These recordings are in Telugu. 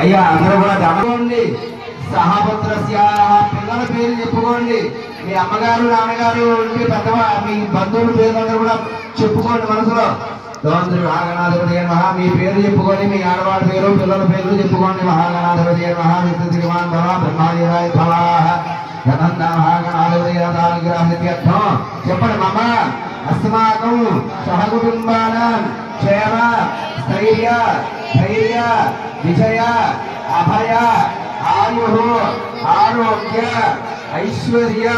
అయ్యా అందరూ కూడా గమనించండి. సహపుత్రస్య పిల్లల పేరు చెప్పుకోండి. మీ అమ్మగారు నాన్నగారు ఉంటే పెద్దవా మీ బంధువుల పేర్లందరూ కూడా చెప్పుకోండి మనసులో. దోంద్రి మహాగణాధిపతి మహా మీ పేరు చెప్పుకొని మీ ఆడవాడి పేరు పిల్లల పేర్లు చెప్పుకోండి. మహాగణాధిపతి మహా శ్రీమాన్ భవ బ్రహ్మాదిరాయ ఫలాహ. యథంత మహాగణాధిపతి అనుగ్రహం చెప్పండి మమ్మ. అస్మాకం సహకుటుంబాన. క్షేమ స్థైర్య ధైర్య విజయ అభయ ఆయు ఆరోగ్య ఐశ్వర్య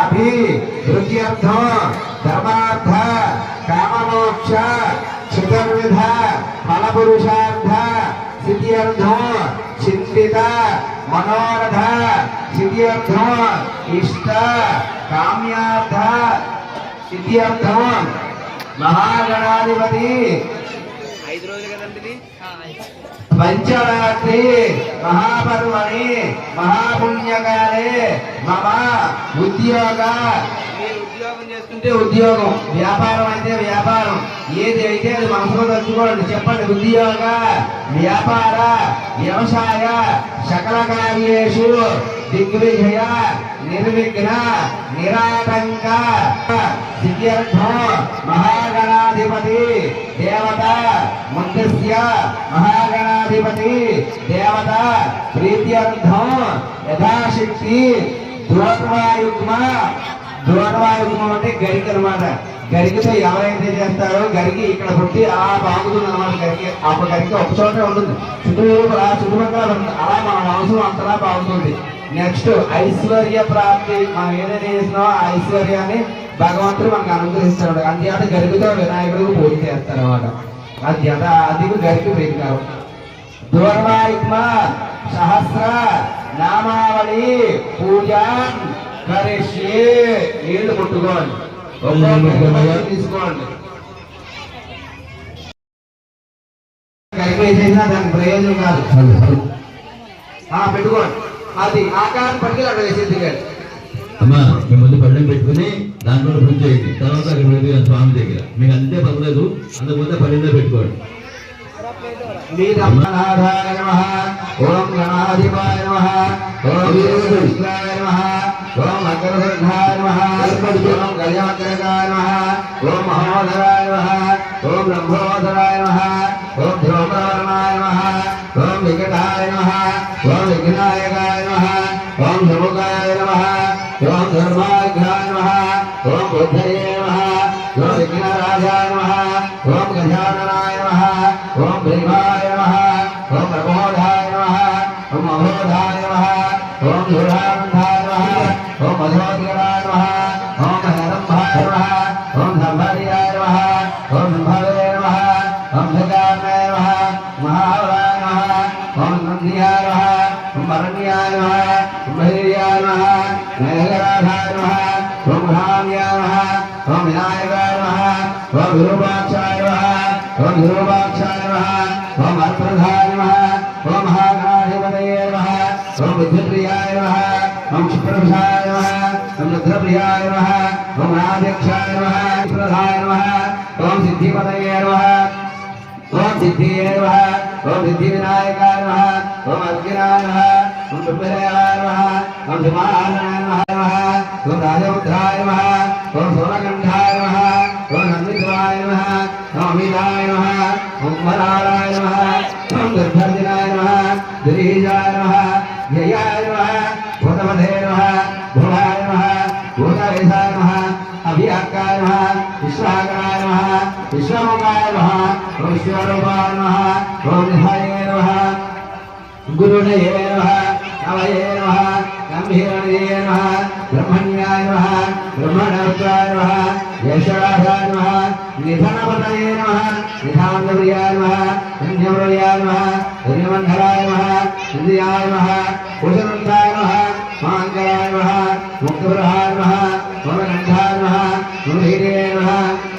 అభి అభివృద్ధ్యర్థం ధర్మార్థ కామమోక్ష చతుర్విధ ఫలపురుషార్థ సిద్ధ్యర్థం చింతిత మనోరథ సిద్ధ్యర్థం ఇష్ట కామ్యార్థ సిద్ధ్యర్థం మహాగణాధిపతి ఐదు రోజులు కదండి ఇది? పంచరాత్రి మహాపర్వణి మహాపుణ్యకాలే మమ ఉద్యోగ. మీరు ఉద్యోగం చేస్తుంటే ఉద్యోగం. వ్యాపారం అయితే వ్యాపారం. ఏది అయితే అది మనసులో తలుచుకోండి చెప్పండి. ఉద్యోగ వ్యాపార వ్యవసాయ సకల కార్యేషు దిగ్విజయ నిర్విఘ్న నిరాటంక సిద్ధ్యర్థం మహాగణాధిపతి దేవత. ముందస్య మహాగణాధిపతి దేవత ప్రీత్యర్థం యథాశక్తి ద్రోణవాయుగ్మ ద్రోణవాయుగ్మ అంటే గరిక అనమాట గరికతో ఎవరైతే చేస్తారో గరికి ఇక్కడ పుట్టి అలా బాగుతుంది అనమాట గరికి. అప్పుడు గరికి ఒక చోటే ఉంటుంది. చుట్టూరు ఆ చుట్టుపక్కల అలా మన మాంసం అంతలా బాగుతుంది నెక్స్ట్ ఐశ్వర్య ప్రాప్తి. మనం ఏదైతే చేసినా ఆ ఐశ్వర్యాన్ని భగవంతుడు మనకు అనుగ్రహిస్తాడు. అంతేత గరికతో వినాయకుడికి పూజ చేస్తారు అనమాట అది ఎంత అది గరికి ప్రీతికరం దూర్వాయుగ్మ సహస్ర నామావళి పూజ కరిష్యే. నీళ్ళు ముట్టుకోండి తీసుకోండి. వేసేసినా దానికి ప్రయోజనం కాదు. ఆ పెట్టుకోండి. అది ఆకారం పట్టుకెళ్ళి అక్కడ వేసేది కాదు అమ్మా మీ ముందు పళ్ళెం పెట్టుకుని దాంట్లో పూజ చేయండి. తర్వాత అక్కడ వెళ్ళి స్వామి దగ్గర. మీకు అంతే పర్లేదు అందుకుంటే పళ్ళెంలో పెట్టుకోండి. ఓం గణాధిపాయ నమ. ఓం వీరభద్రాయ నమ. ఓం ఓం గజవక్రకాయ ఓం మహోదరాయ నమః. ఓం బ్రహ్మోదరాయ నమః. ఓం ఓం వికటాయ ఓం విఘ్నాయకాయ ఓం ओम धर्माघ्राय नमः ओम बुद्धये नमः ओम विघ्नराजाय नमः ओम गजाननाय नमः ओम भीमाय नमः ओम प्रबोधाय नमः ओम अबोधाय नमः ओम धुरानन्दाय नमः ओम मधोदराय नमः ओम हरम्भाय नमः ओम संभर्याय नमः ओम संभवे नमः ओम भगामय नमः महावाय नमः ओम नंदियाय नमः ओम भरण्याय नमः ओम विनायकाय नमः ओम गुरुवाचाय नमः ओम गुरुवाचाय नमः ओम अर्पणधाय नमः ओम महागाधिपतये नमः ओम बुद्धिप्रियाय नमः ओम क्षिप्रभुषाय नमः ओम रुद्रप्रियाय नमः ओम राध्यक्षाय नमः प्रधाय नमः ओम सिद्धिपतये नमः ओम सिद्धिये नमः ओम सिद्धिविनायकाय नमः ओम अर्घ्यनाय नमः ओम ब्रह्मदेवाय नमः ओम सुमानाय नमः दुर्धर्जनाय नमः दुरीजाय नमः ययाय नमः भूतवधे नमः भुवाय नमः भूतवेशाय नमः अभियाकाय नमः विश्वाकराय नमः विश्वमुखाय नमः विश्वरूपाय नमः ओम निधाय नमः गुरुणये नमः कवये नमः गम्भीरणे नमः ब्रह्मण्याय नमः ब्रह्मणत्वाय नमः यशराधाय नमः निधनपतये नमः निधानप्रियाय नमः धन्यप्रियाय नमः धनुर्बन्धराय नमः इन्द्रियाय नमः भुजनन्दाय नमः माङ्गलाय नमः मुक्तप्रहाय नमः ममगण्ठाय नमः मुधीरे नमः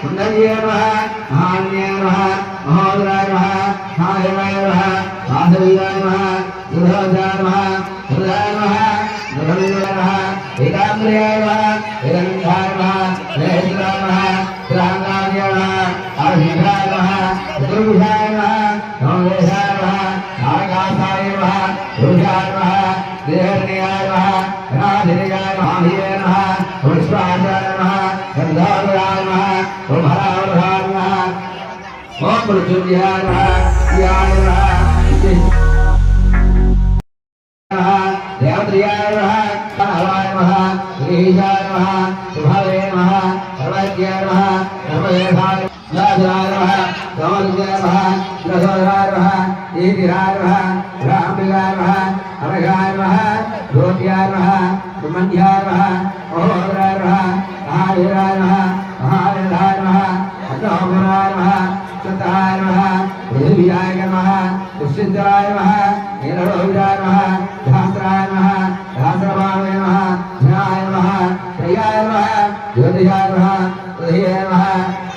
कुण्डलीय नमः महान्याय नमः महोदराय नमः महादेवाय नमः माधवीयाय नमः दुर्भोजाय नमः हृदाय नमः दुर्भविन्द्राय नमः एकाम्रियाय नमः एकान्धाय नमः नैष्टाय नमः ग्रान्धाय नमः अभिधाय नमः चतुर्भुजाय नमः नमो విద్యాయ నమః హవాయ నమః శ్రీశాయ నమః శుభాయ నమః సర్వజ్ఞాయ నమః సర్వదేశాయ నాథాయ నమః సమర్థాయ నమః ప్రసోదాయ विद्राय नमः हिरणोविदाय नमः धास्राय नमः धास्रभावे नमः, ध्याय नमः, त्रयाय नमः, ज्योतिषाय नमः उदयाय नमः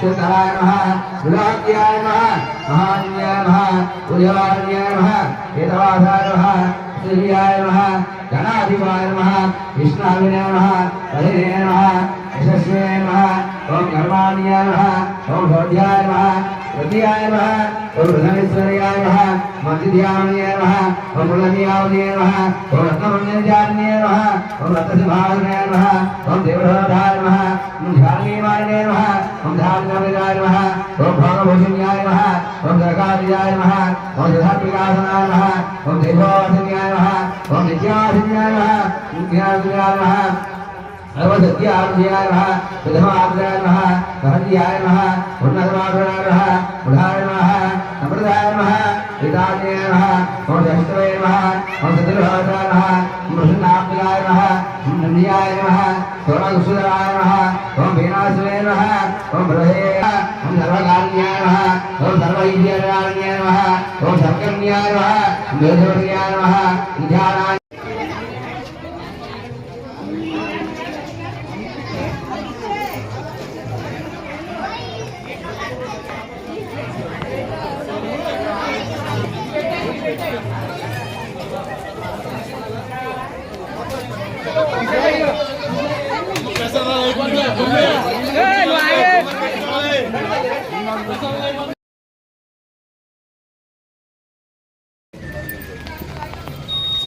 सुतराय नमः गुलाक्याय नमः महान्याय नमः उदयवान्याय नमः हितवासाय नमः, सूर्याय नमः, गणाधिपाय नमः विष्णाविने नमः हरिणे नमः यशस्वे नमः, ओम कर्माण्य नमः, ओम भोध्याय नमः तृतीयाय वः ॐ बृहणेश्वर्याय वः मतिध्यावनीय वः ॐ मुलनियावनीय वः ॐ रत्नमन्यजानीय वः ॐ रत्नसिंहावनीय वः ॐ देवधाय वः ॐ ध्यानीवायने वः ॐ ध्यानविदाय वः ॐ भागभूषण्याय वः ॐ दरकार्याय वः ॐ यथात्मिकासनाय वः ॐ देवोऽसन्याय वः ॐ नित्यासन्याय वः नित्यासन्याय वः सर्वसत्यार्ध्याय वः प्रथमार्ध्याय सहजीयाय नमः उन्नतमारुणाय नमः बुधाय नमः समृद्धाय नमः विदान्याय नमः ओम दशतवे नमः ओम सतिर्भवताय नमः मृषनाप्तिकाय नमः ओम नंदियाय नमः सोमसुदराय नमः ओम वीणासुवे नमः ओम बृहे ओम सर्वकार्याय नमः ओम सर्वैद्याय नमः ओम सर्वकन्याय नमः ओम वेदवर्याय नमः विधानाय